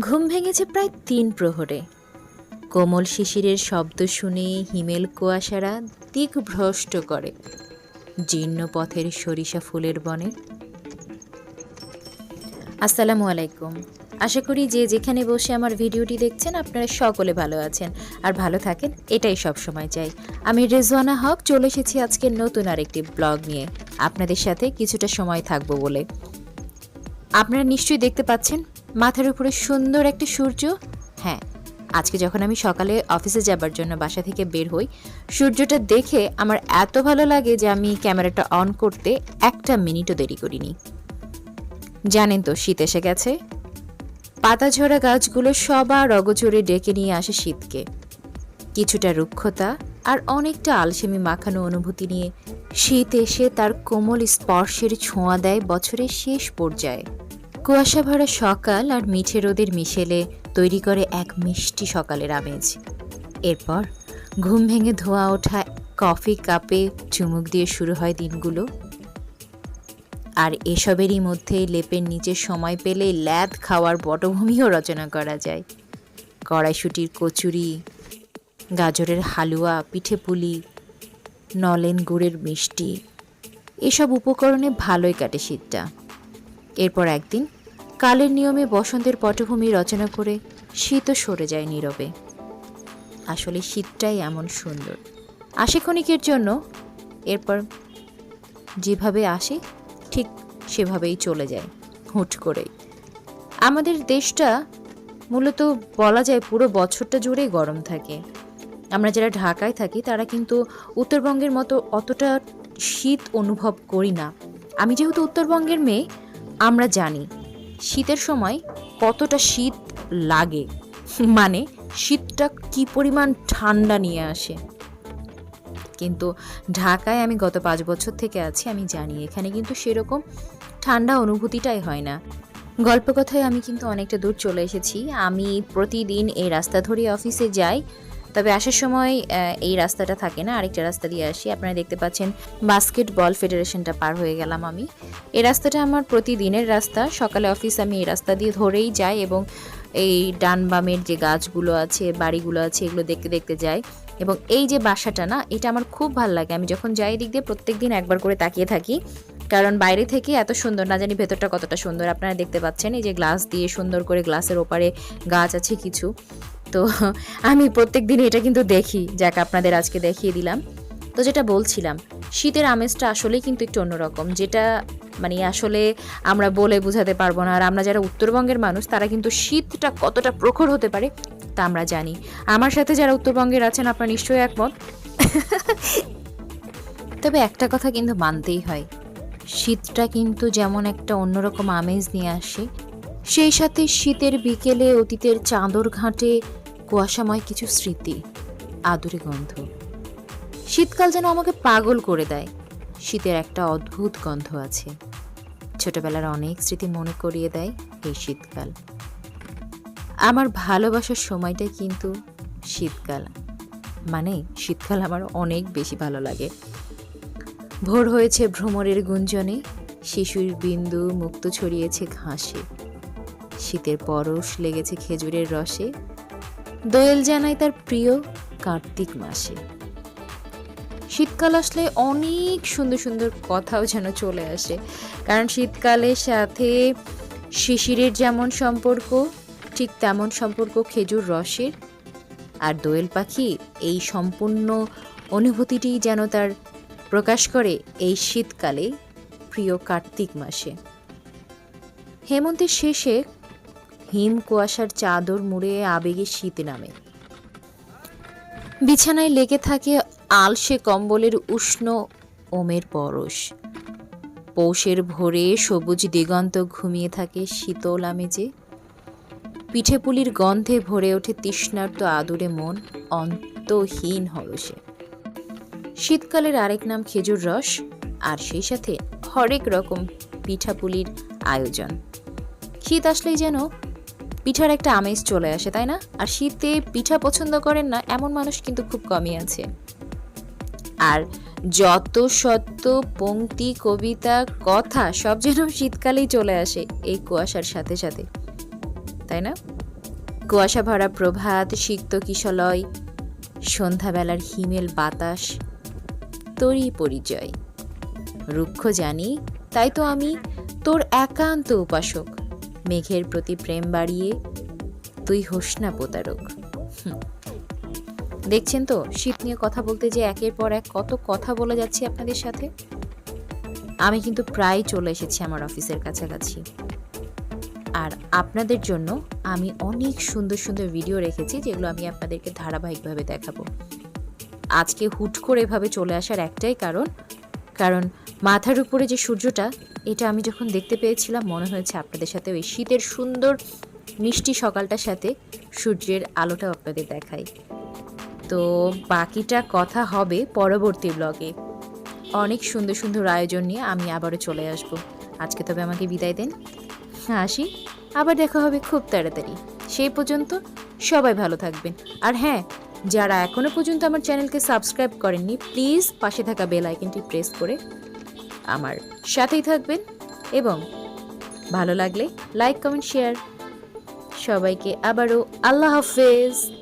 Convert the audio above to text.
ঘুম ভেঙেছে প্রায় তিন প্রহরে। কোমল শিশিরের শব্দ শুনে হিমেল কুয়াশারা দিকভ্রষ্ট করে। জীর্ণ পথের সরিষা ফুলের বনে। আসসালামু আলাইকুম। আশা করি যে যেখানে বসে আমার ভিডিওটি দেখছেন, আপনারা সকলে ভালো আছেন। আর ভালো থাকেন, এটাই সব সময় চাই। আমি রেজওয়ানা হক, চলে এসেছি আজকে নতুন আরেকটি ব্লগ নিয়ে। আপনাদের সাথে কিছুটা সময় থাকব বলে। আপনারা নিশ্চয়ই দেখতে পাচ্ছেন মাথার উপরে সুন্দর একটা সূর্য। হ্যাঁ আজকে যখন আমি সকালে অফিসে যাবার জন্য বাসা থেকে বের হই, সূর্যটা দেখে আমার এত ভালো লাগে যে আমি ক্যামেরাটা অন করতে একটা মিনিটও দেরি করিনি। জানেন তো, শীত এসে গেছে। পাতাঝরা গাছগুলো সবার অগচরে ডেকে নিয়ে আসে শীতকে। কিছুটা রুক্ষতা আর অনেকটা আলসেমি মাখানো অনুভূতি নিয়ে শীত এসে তার কোমল স্পর্শের ছোঁয়া দেয় বছরের শেষ পর্যায়ে। কুয়াশা ভরা সকাল আর মিঠে রোদের মিশেলে তৈরি করে এক মিষ্টি সকালের আমেজ। এরপর ঘুম ভেঙে ধোয়া ওঠা কফি কাপে চুমুক দিয়ে শুরু হয় দিনগুলো। আর এসবেরই মধ্যে লেপের নিচে সময় পেলে ল্যাদ খাওয়ার পটভূমিও রচনা করা যায়। কড়াইশুটির কচুরি, গাজরের হালুয়া, পিঠে পুলি, নলেন গুড়ের মিষ্টি, এসব উপকরণে ভালোই কাটে শীতটা। এরপর একদিন কালের নিয়মে বসন্তের পটভূমি রচনা করে শীতও সরে যায় নীরবে। আসলে শীতটাই এমন সুন্দর। আসে ক্ষণিকের জন্য এরপর যেভাবে আসে, ঠিক সেভাবেই চলে যায়, হুট করেই। আমাদের দেশটা মূলত বলা যায় পুরো বছরটা জুড়েই গরম থাকে। আমরা যারা ঢাকায় থাকি, তারা কিন্তু উত্তরবঙ্গের মতো অতটা শীত অনুভব করি না। আমি যেহেতু উত্তরবঙ্গের মেয়ে, আমরা জানি শীতের সময় কতটা শীত লাগে? মানে শীতটা কি পরিমাণ ঠান্ডা নিয়ে আসে? কিন্তু ঢাকায় আমি গত পাঁচ বছর থেকে আছি, আমি জানি এখানে কিন্তু সেরকম ঠান্ডা অনুভূতিটাই হয় না। গল্প কথায় আমি কিন্তু অনেকটা দূর চলে এসেছি। আমি প্রতিদিন এই রাস্তা ধরে অফিসে যাই তবে আসার সময় এই রাস্তাটা থাকে না, আরেকটা রাস্তা দিয়ে আসি। আপনারা দেখতে পাচ্ছেন বাস্কেটবল ফেডারেশনটা পার হয়ে গেলাম আমি। এই রাস্তাটা আমার প্রতিদিনের রাস্তা। সকালে অফিস আমি এই রাস্তা দিয়ে ধরেই যাই এবং এই ডান বামের যে গাছগুলো আছে, বাড়িগুলো আছে, এগুলো দেখতে দেখতে যাই। এবং এই যে বাসাটা না, এটা আমার খুব ভালো লাগে। আমি যখন যাই দিক দিয়ে প্রত্যেক দিন একবার করে তাকিয়ে থাকি। কারণ বাইরে থেকে এত সুন্দর, না জানি ভেতরটা কতটা সুন্দর। আপনারা দেখতে পাচ্ছেন এই যে গ্লাস দিয়ে সুন্দর করে গ্লাসের ওপারে গাছ আছে কিছু। তো আমি প্রত্যেক দিন এটা কিন্তু দেখি, যাক আপনাদের আজকে দেখিয়ে দিলাম। তো যেটা বলছিলাম, শীতের আমেজটা আসলেই কিন্তু একটু অন্যরকম, যেটা মানে আসলে আমরা বলে বোঝাতে পারব না। আর আমরা যারা উত্তরবঙ্গের মানুষ, তারা কিন্তু শীতটা কতটা প্রখর হতে পারে তা আমরা জানি। আমার সাথে যারা উত্তরবঙ্গের আছেন, আপনারা নিশ্চয়ই একমত। তবে একটা কথা কিন্তু মানতেই হয়, শীতটা কিন্তু যেমন একটা অন্যরকম আমেজ নিয়ে আসে, সেই সাথে শীতের বিকেলে অতীতের চাঁদর ঘাটে কুয়াশাময় কিছু স্মৃতি, আদুরে গন্ধ। শীতকাল যেন আমাকে পাগল করে দেয়। শীতের একটা অদ্ভুত গন্ধ আছে। ছোটবেলার অনেক স্মৃতি মনে করিয়ে দেয় এই শীতকাল। আমার ভালোবাসার সময়টাই কিন্তু শীতকাল। মানে শীতকাল আমার অনেক বেশি ভালো লাগে। ভোর হয়েছে ভ্রমরের গুঞ্জনে, শিশুর বিন্দু মুক্ত ছড়িয়েছে ঘাসে। শীতের পরশ লেগেছে খেজুরের রসে দোয়েল জানায় তার প্রিয় কার্তিক মাসে। শীতকাল আসলে অনেক সুন্দর সুন্দর কথাও যেন চলে আসে। কারণ শীতকালের সাথে শিশিরের যেমন সম্পর্ক, ঠিক তেমন সম্পর্ক খেজুর রসের। আর দোয়েল পাখি এই সম্পূর্ণ অনুভূতিটি যেন তার প্রকাশ করে এই শীতকালে প্রিয় কার্তিক মাসে। হেমন্তের শেষে হিম কুয়াশার চাদর মুড়ে আবেগে শীত নামে। বিছানায় লেগে থাকে আলসে কম্বলের উষ্ণ ওমের পরশ। পৌষের ভোরে সবুজ দিগন্ত ঘুমিয়ে থাকে শীতল আমেজে। পিঠে পুলির গন্ধে ভরে ওঠে তৃষ্ণার্ত আদুরে মন, অন্তহীন হরসে শীতকালের আরেক নাম খেজুর রস, আর সেই সাথে হরেক রকম পিঠাপুলির আয়োজন। শীত আসলেই যেন পিঠার একটা আমেজ চলে আসে, তাই না? আর শীতে পিঠা পছন্দ করেন না, এমন মানুষ কিন্তু খুব কমই আছে। আর যত সত্য পংক্তি কবিতা, কথা সব যেন শীতকালেই চলে আসে এই কুয়াশার সাথে সাথে। তাই না? কুয়াশা ভরা প্রভাত, সিক্ত কিশলয়, সন্ধ্যাবেলার হিমেল বাতাস, তোরই পরিচয়। রুক্ষ জানি, তাই তো আমি তোর একান্ত উপাসক। মেঘের প্রতি প্রেম বাড়িয়ে, তুই হোস না প্রতারক। দেখছেন তো শীত নিয়ে কথা বলতে যে একের পর এক কত কথা বলে যাচ্ছি আপনাদের সাথে? আমি কিন্তু প্রায় চলে এসেছি আমার অফিসের কাছাকাছি। আর আপনাদের জন্য আমি অনেক সুন্দর সুন্দর ভিডিও রেখেছি যেগুলো আমি আপনাদেরকে ধারাবাহিকভাবে দেখাবো। আজকে হুট করে এভাবে চলে আসার একটাই কারণ কারণ মাথার উপরে যে সূর্যটা এটা আমি যখন দেখতে পেয়েছিলাম, মনে হয়েছে আপনাদের সাথে ওই শীতের সুন্দর মিষ্টি সকালটার সাথে সূর্যের আলোটাও আপনাদের দেখাই। তো বাকিটা কথা হবে পরবর্তী ব্লগে অনেক সুন্দর সুন্দর আয়োজন নিয়ে আমি আবারও চলে আসব। আজকে তবে আমাকে বিদায় দেন। হ্যাঁ আসি। আবার দেখা হবে খুব তাড়াতাড়ি। সেই পর্যন্ত সবাই ভালো থাকবেন। আর হ্যাঁ যারা এখনও পর্যন্ত আমার চ্যানেলকে সাবস্ক্রাইব করেননি, প্লিজ পাশে থাকা বেল আইকনটি প্রেস করে আমার সাথেই থাকবেন এবং ভালো লাগলে লাইক কমেন্ট শেয়ার। সবাইকে আবারও আল্লাহ হাফেজ।